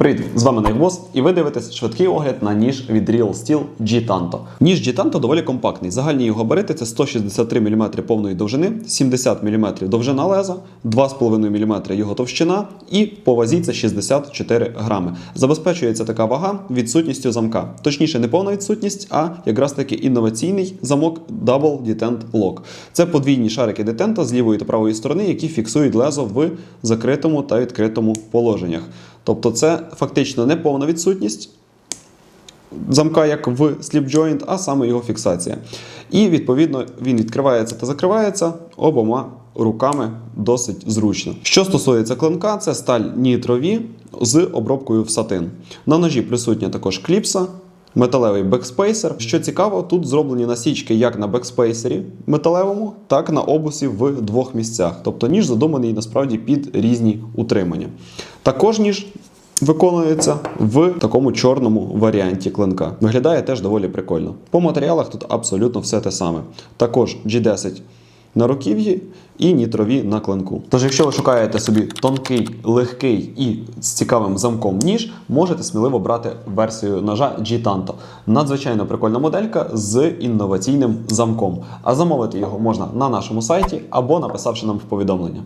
Привіт, з вами Найкбос, і ви дивитесь швидкий огляд на ніж від Real Steel G-Tanto. Ніж G-Tanto доволі компактний. Загальні його габарити це 163 мм повної довжини, 70 мм довжина леза, 2,5 мм його товщина і по вазі це 64 грами. Забезпечується така вага відсутністю замка. Точніше, не повна відсутність, а якраз таки інноваційний замок Double Detent Lock. Це подвійні шарики детента з лівої та правої сторони, які фіксують лезо в закритому та відкритому положеннях. Тобто це фактично не повна відсутність замка, як в slip joint, а саме його фіксація. І відповідно він відкривається та закривається обома руками досить зручно. Що стосується клинка, це сталь нітрові з обробкою в сатин. На ножі присутня також кліпса. Металевий бекспейсер. Що цікаво, тут зроблені насічки як на бекспейсері металевому, так на обусі в двох місцях. Тобто ніж задуманий насправді під різні утримання. Також ніж виконується в такому чорному варіанті клинка. Виглядає теж доволі прикольно. По матеріалах тут абсолютно все те саме. Також G10 на руків'ї і нітрові на клинку. Тож, якщо ви шукаєте собі тонкий, легкий і з цікавим замком ніж, можете сміливо брати версію ножа G-Tanto. Надзвичайно прикольна моделька з інноваційним замком. А замовити його можна на нашому сайті або написавши нам в повідомлення.